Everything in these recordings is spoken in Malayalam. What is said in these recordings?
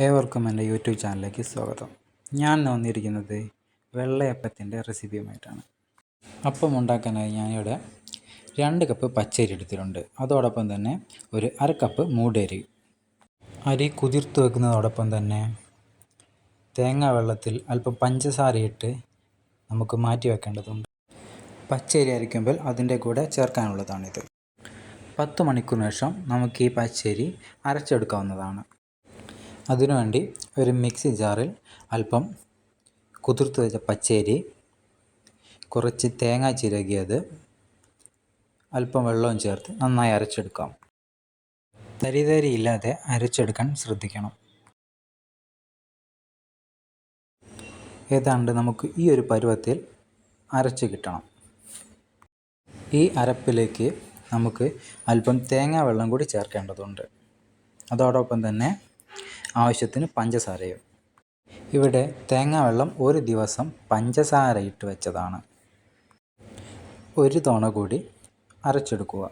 ഏവർക്കും എന്റെ യൂട്യൂബ് ചാനലിലേക്ക് സ്വാഗതം. ഞാൻ വന്നിരിക്കുന്നത് വെള്ളയപ്പത്തിന്റെ റെസിപ്പിയുമായിട്ടാണ്. അപ്പം ഉണ്ടാക്കാനായി ഞാനിവിടെ രണ്ട് കപ്പ് പച്ചരി എടുത്തിട്ടുണ്ട്. അതോടൊപ്പം തന്നെ ഒരു അര കപ്പ് മൂടരി. അരി കുതിർത്ത് വെക്കുന്നതോടൊപ്പം തന്നെ തേങ്ങ വെള്ളത്തിൽ അല്പം പഞ്ചസാരയിട്ട് നമുക്ക് മാറ്റി വെക്കേണ്ടതുണ്ട്. പച്ചരി അരിക്കുമ്പോൾ അതിന്റെ കൂടെ ചേർക്കാനുള്ളതാണിത്. പത്ത് മണിക്കൂറിന് ശേഷം നമുക്ക് ഈ പച്ചരി അരച്ചെടുക്കാവുന്നതാണ്. അതിനുവേണ്ടി ഒരു മിക്സി ജാറിൽ അല്പം കുതിർത്ത് വെച്ച പച്ചരി കുറച്ച് തേങ്ങ ചിരകിയത് അല്പം വെള്ളവും ചേർത്ത് നന്നായി അരച്ചെടുക്കാം. തരി തരി ഇല്ലാതെ അരച്ചെടുക്കാൻ ശ്രദ്ധിക്കണം. ഏതാണ്ട് നമുക്ക് ഈ ഒരു പരുവത്തിൽ അരച്ച് കിട്ടണം. ഈ അരപ്പിലേക്ക് നമുക്ക് അല്പം തേങ്ങാ വെള്ളം കൂടി ചേർക്കേണ്ടതുണ്ട്. അതോടൊപ്പം തന്നെ ആവശ്യത്തിന് പഞ്ചസാരയും. ഇവിടെ തേങ്ങാ വെള്ളം ഒരു ദിവസം പഞ്ചസാര ഇട്ട് വെച്ചതാണ്. ഒരു തവണ കൂടി അരച്ചെടുക്കുക.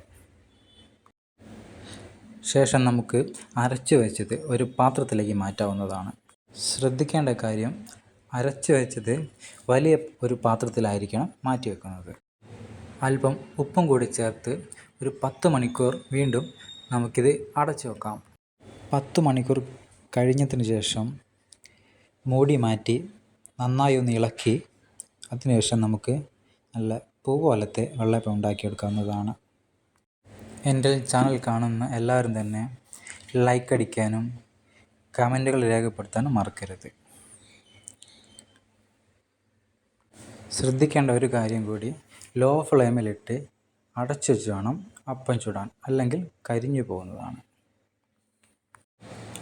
ശേഷം നമുക്ക് അരച്ചു വെച്ചത് ഒരു പാത്രത്തിലേക്ക് മാറ്റാവുന്നതാണ്. ശ്രദ്ധിക്കേണ്ട കാര്യം അരച്ചു വെച്ചത് വലിയ ഒരു പാത്രത്തിലായിരിക്കണം മാറ്റി വെക്കുന്നത്. അല്പം ഉപ്പും കൂടി ചേർത്ത് ഒരു പത്ത് മണിക്കൂർ വീണ്ടും നമുക്കിത് അടച്ചു വെക്കാം. പത്ത് മണിക്കൂർ കഴിഞ്ഞതിന് ശേഷം മൂടി മാറ്റി നന്നായി ഒന്ന് ഇളക്കി അതിനുശേഷം നമുക്ക് നല്ല പൂ പോലത്തെ വെള്ളയപ്പം ഉണ്ടാക്കിയെടുക്കാവുന്നതാണ്. എന്റെ ചാനൽ കാണുന്ന എല്ലാവരും തന്നെ ലൈക്ക് അടിക്കാനും കമന്റുകൾ രേഖപ്പെടുത്താനും മറക്കരുത്. ശ്രദ്ധിക്കേണ്ട ഒരു കാര്യം കൂടി ലോ ഫ്ലെയിമിലിട്ട് അടച്ചു വെച്ച് വേണം അപ്പം ചുടാൻ അല്ലെങ്കിൽ കരിഞ്ഞു പോകുന്നതാണ്.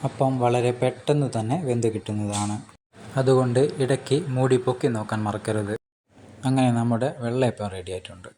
അപ്പം വളരെ പെട്ടെന്ന് തന്നെ വെന്ത് കിട്ടുന്നതാണ്. അതുകൊണ്ട് ഇടയ്ക്ക് മൂടി പൊക്കി നോക്കാൻ മറക്കരുത്. അങ്ങനെ നമ്മുടെ വെള്ളയപ്പം റെഡി ആയിട്ടുണ്ട്